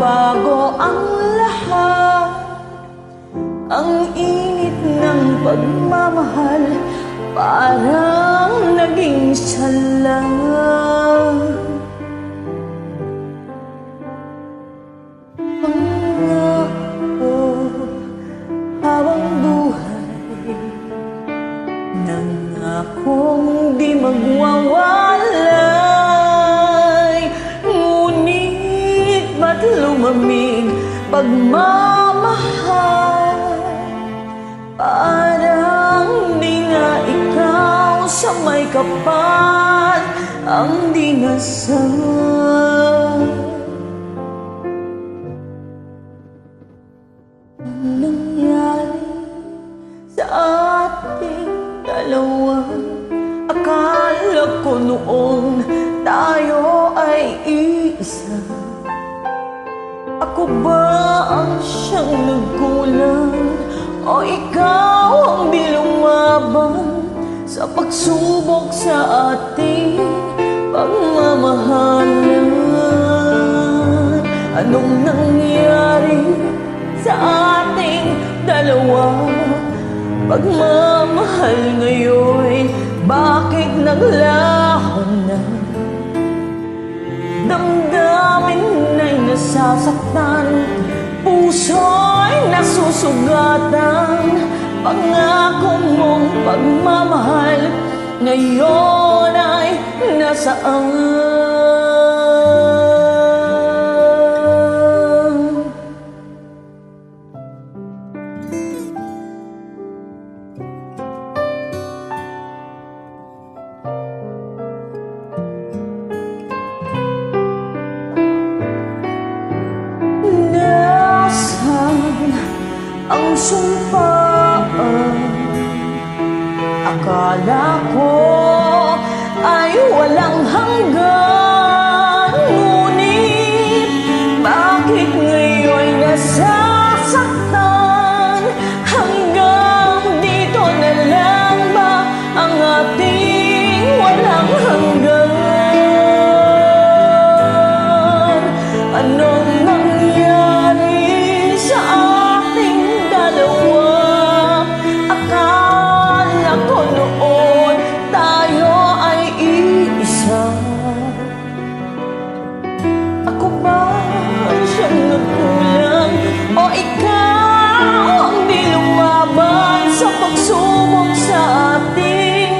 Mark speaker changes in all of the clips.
Speaker 1: Nagbago ang lahat Ang init ng pagmamahal Parang naging sala Pangako Ba't lumamig pagmamahal. Parang di nga ikaw sa may kapal Ang dinasal. Ang nangyari sa ating dalawa? Akala ko noon tayo ay isa Ako ba ang siyang nagkulang O ikaw ang di lumaban Sa pagsubok sa ating pagmamahalan Anong nangyari sa ating dalawa? Pagmamahal ngayon Bakit naglaho na nasasaktan. Puso'y nasusugatan. Pangako mong pagmamahal. Ngayon ay nasaan sumpaan? Akala ko ay walang hanggan Ngunit bakit ngayon nasasaktan? Iisa Ako ba ang siyang nagkulang? O ikaw ang di lumaban sa pagsubok sa ating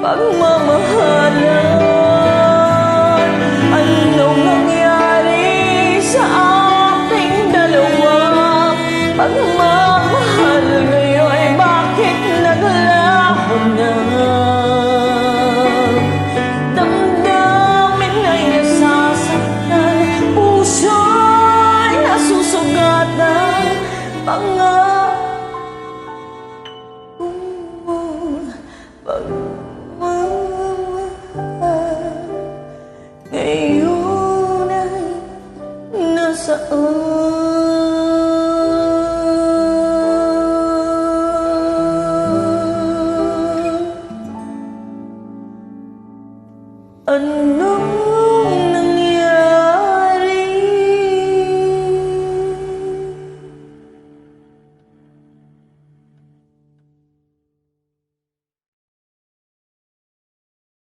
Speaker 1: pagmamahalan? Anong nangyari sa ating dalawa? Pagmamahal Oh.